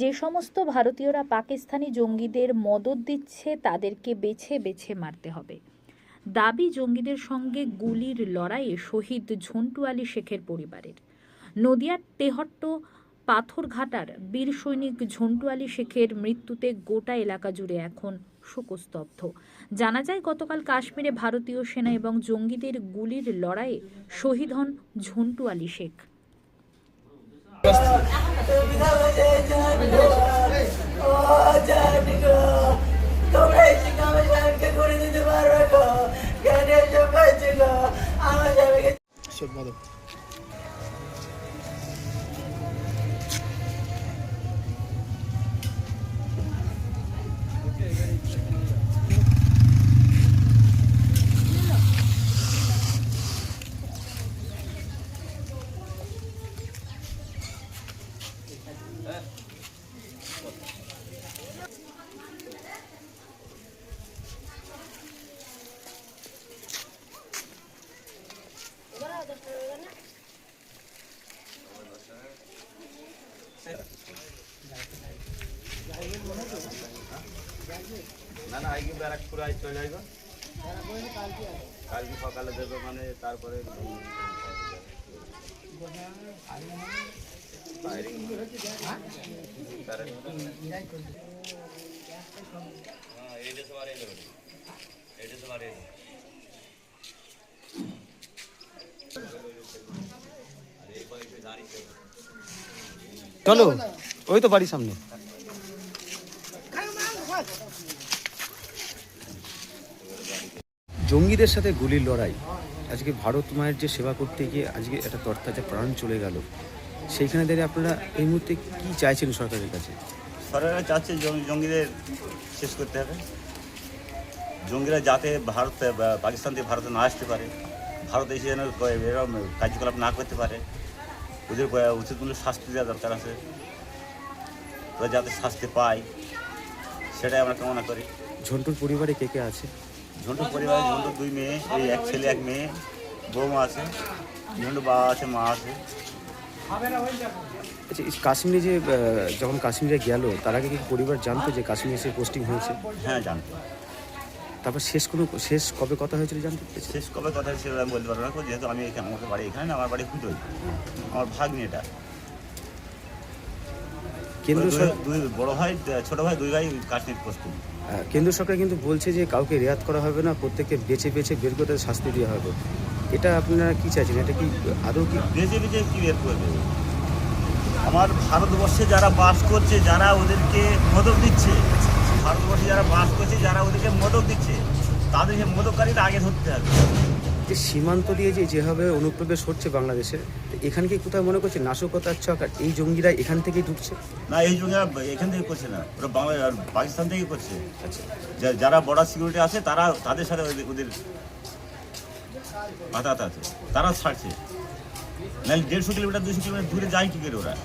যে সমস্ত ভারতীয়রা পাকিস্তানি জঙ্গিদের মদত দিচ্ছে, তাদেরকে বেছে বেছে মারতে হবে। দাবি, জঙ্গিদের সঙ্গে গুলির লড়াইয়ে শহীদ ঝন্টু আলী শেখের পরিবারের। নদিয়ার তেহট্ট পাথরঘাটার বীর সৈনিক ঝন্টু আলী শেখের মৃত্যুতে গোটা এলাকা জুড়ে এখন শোকস্তব্ধ। জানা যায়, গতকাল কাশ্মীরে ভারতীয় সেনা এবং জঙ্গিদের গুলির লড়াইয়ে শহীদ হন ঝন্টু আলী শেখ। তোমরা এই শিকামে সাহেবকে করে দিতে পারবে তো কেন এসব করছিল আমার স্বামীকে না না আজকে ব্যারাকপুর আজ চলে যাইব কালকে সকালে দেবে মানে তারপরে ফায়ারিং চলো ওই তো বাড়ির সামনে। জঙ্গিদের সাথে গুলির লড়াই। আজকে ভারত মায়ের যে সেবা করতে গিয়ে আজকে একটা তরতাজা প্রাণ চলে গেল। সেইখানে দাঁড়িয়ে আপনারা এই মুহূর্তে কি চাইছেন সরকারের কাছে? সরকার চাচ্ছে জঙ্গি- জঙ্গিদের শেষ করতে হবে। জঙ্গিরা যাতে ভারত বা পাকিস্তান থেকে ভারতে না আসতে পারে। ভারত এসে যেন এরকম কার্যকলাপ না করতে পারে। ওদের উচিত মূল্য শাস্তি দেওয়া দরকার আছে। ওরা যাতে শাস্তি পায় সেটাই আমরা কামনা করি। ঝন্টুর পরিবারে কে কে আছে? ঝন্টুর পরিবারে ঝন্টু দুই মেয়ে এই এক ছেলে এক মেয়ে বৌমা আছে ঝন্টু বাবা আছে মা আছে। আচ্ছা কাশ্মীরে যে যখন কাশ্মীরে গেল তার আগে কি পরিবার জানতো যে কাশ্মীরে এসে পোস্টিং হয়েছে? হ্যাঁ জানতো। তারপর শেষ কোনো শেষ কবে কথা হয়েছিল জানতে পেরেছে শেষ কবে কথা হয়েছিল আমি বলতে পারব না যেহেতু আমি এখানে আমার বাড়ি এখানে না আমার বাড়ি হুদোই আমার ভাগ্নি এটা। কেন্দ্র দুই- দুই বড় ভাই ছোট ভাই দুই ভাই কাশ্মীর পোস্টিং কেন্দ্র সরকার কিন্তু বলছে যে কাউকে রেয়াত করা হবে না প্রত্যেককে বেছে বেছে বের করে শাস্তি দেওয়া হবে। এটা আপনারা কি চাইছেন? এটা কি আদৌ কি বেঁচে বেঁচে কি বের করবে? আমার ভারতবর্ষে যারা বাস করছে যারা ওদেরকে মদক দিচ্ছে ভারতবর্ষে যারা বাস করছে যারা ওদেরকে মদক দিচ্ছে তাদেরকে মদককারীরা আগে ধরতে হবে। যে সীমান্ত দিয়ে যে যেভাবে অনুপ্রবেশ হচ্ছে বাংলাদেশে এখানে কি কোথাও মনে করছে নাশকতার ছক আর এই জঙ্গিরা এখান থেকেই ঢুকছে? না এই জঙ্গিরা এখান থেকে করছে না। ওরা বাংলা আর পাকিস্তান থেকে করছে। আচ্ছা। যা- যারা বর্ডার সিকিউরিটি আছে তারা তাদের সাথে ওদের- ওদের আতাত আছে। তারা ছাড়ছে। নাহলে দেড়শো কিলোমিটার দুশো কিলোমিটার দূরে যায় কি করে ওরা?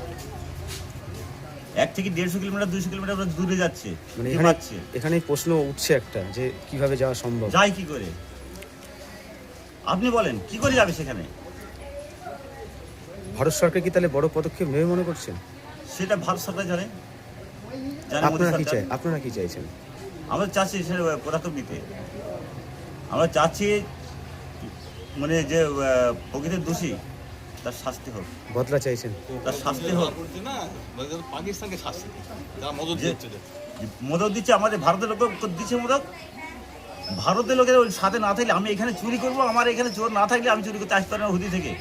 এক থেকে দেড়শো কিলোমিটার দুশো কিলোমিটার দূরে যাচ্ছে মানে এখানে প্রশ্ন উঠছে একটা যে কীভাবে যাওয়া সম্ভব। যায় কি করে। আপনি বলেন কি করে যাবে সেখানে? ভারত সরকার কি তাহলে বড় পদক্ষেপ নেবে মনে করছেন? সেটা ভারত সরকার জানে। আপনারা কি চাই আপনারা কি চাইছেন? আমরা চাচ্ছি সে পদক্ষেপ নিতে। আমরা চাচ্ছি মানে যে প্রকৃতির দোষী তার শাস্তি হোক। বদলা চাইছেন। তার শাস্তি হোক। পাকিস্তানকে শাস্তি যারা মদত দিচ্ছে যে। দিচ্ছে আমাদের ভারতের লোক দিচ্ছে মদত। ভারতের লোকের ওই সাথে না থাকলে আমি এখানে চুরি করব আমার এখানে চোর না থাকলে আমি চুরি করতে আসতে পারি না হুদি থেকে।